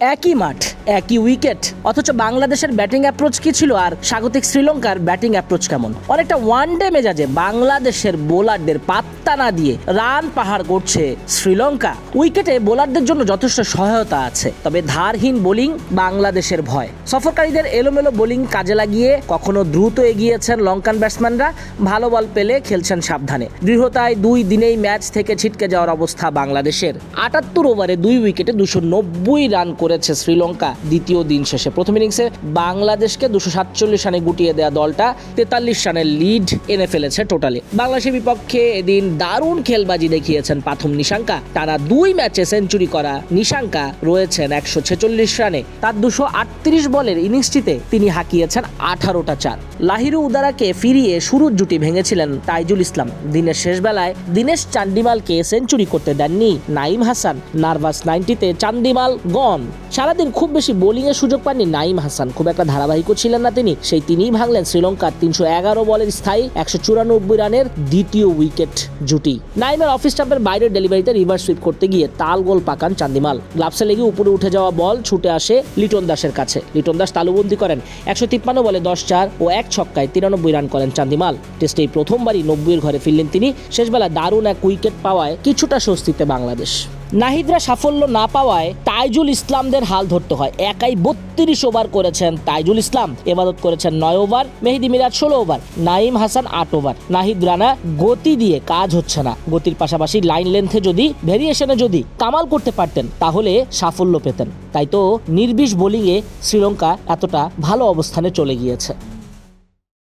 একই মাঠ, একই উইকেট অথচ বাংলাদেশের ব্যাটিং অ্যাপ্রোচ কি ছিল আর স্বাগতিক শ্রীলঙ্কার ব্যাটিং অ্যাপ্রোচ কেমন? অনেকটা ওয়ান ডে মেজাজে বাংলাদেশের বোলারদের পাত্তা না দিয়ে রান পাহাড় করছে শ্রীলঙ্কা। উইকেটে বোলারদের জন্য যথেষ্ট সহায়তা আছে, তবে ধারহীন বোলিং বাংলাদেশের ভয়। সফরকারীদের এলোমেলো বোলিং কাজে লাগিয়ে কখনো দ্রুত এগিয়েছেন লঙ্কান ব্যাটসম্যানরা ভালো বল পেলে খেলছেন সাবধানে। দৃঢ়তায় দুই দিনেই ম্যাচ থেকে ছিটকে যাওয়ার অবস্থা বাংলাদেশের। আটাত্তর ওভারে দুই উইকেটে দুশো নব্বই রান করেছে শ্রীলঙ্কা দ্বিতীয় দিন শেষে। প্রথম ইনিংসে বাংলাদেশকে দুশো সাতচল্লিশ রানে গুটিয়ে দেওয়া দলটা তেতাল্লিশ রানের লিড এনে ফেলেছে টোটালে। বাংলাদেশের বিপক্ষে এদিন দারুণ খেলবাজি দেখিয়েছেন পাথম নিশাঙ্কা। টানা দুই ম্যাচে সেঞ্চুরি করা নিশাঙ্কা রয়েছেন একশো ছেচল্লিশ রানে। তার দুশো আটত্রিশ বলের ইনিংসটিতে তিনি হাঁকিয়েছেন আঠারোটা চার। লাহিরু উদারাকে ফিরিয়ে শুরুর জুটি ভেঙেছিলেন তাইজুল ইসলাম। দিনের শেষ বেলায় দিনেশ চান্ডিমালকে সেঞ্চুরি করতে দেননি নাইম হাসান। নার্ভাস নাইনটিতে চান্দিমাল গন। সারাদিন খুব বেশি বোলিংয়ের সুযোগ পাননি নাইম হাসান। খুব একটা ধারাবাহিকও ছিলেন না তিনি। সেই তিনিই ভাঙলেন শ্রীলঙ্কার তিনশো এগারো বলের স্থায়ী একশো চুরানব্বই রানের দ্বিতীয় উইকেট জুটি। নাইমের অফিস স্টাফের বাইরের ডেলিভারিতে রিভার্স সুইপ করতে গিয়ে তাল গোল পাকান চান্দিমাল। গ্লাভসে লেগে উপরে উঠে যাওয়া বল ছুটে আসে লিটন দাসের কাছে। লিটন দাস তালুবন্দি করেন একশো তিপ্পান্ন বলে দশ চার ও এক ছক্কায় তিরানব্বই রান করেন চান্দিমাল। টেস্টে এই প্রথমবারই নব্বইয়ের ঘরে ফিরলেন তিনি। শেষবেলা দারুণ এক উইকেট পাওয়ায় কিছুটা স্বস্তিতে বাংলাদেশ। নাহিদরা সাফল্য না পাওয়ায় তাইজুল ইসলামদের হাল ধরতে হয়। একাই বত্রিশ ওভার করেছেন তাইজুল ইসলাম। এবাদত করেছেন নয় ওভার, মেহেদি মিরাজ ষোলো ওভার নাইম হাসান আট ওভার। নাহিদ রানা গতি দিয়ে কাজ হচ্ছে না। গতির পাশাপাশি লাইন লেন্থে যদি, ভেরিয়েশনে যদি কামাল করতে পারতেন, তাহলে সাফল্য পেতেন। তাই তো নির্বিষ বোলিংয়ে শ্রীলঙ্কা এতটা ভালো অবস্থানে চলে গিয়েছে।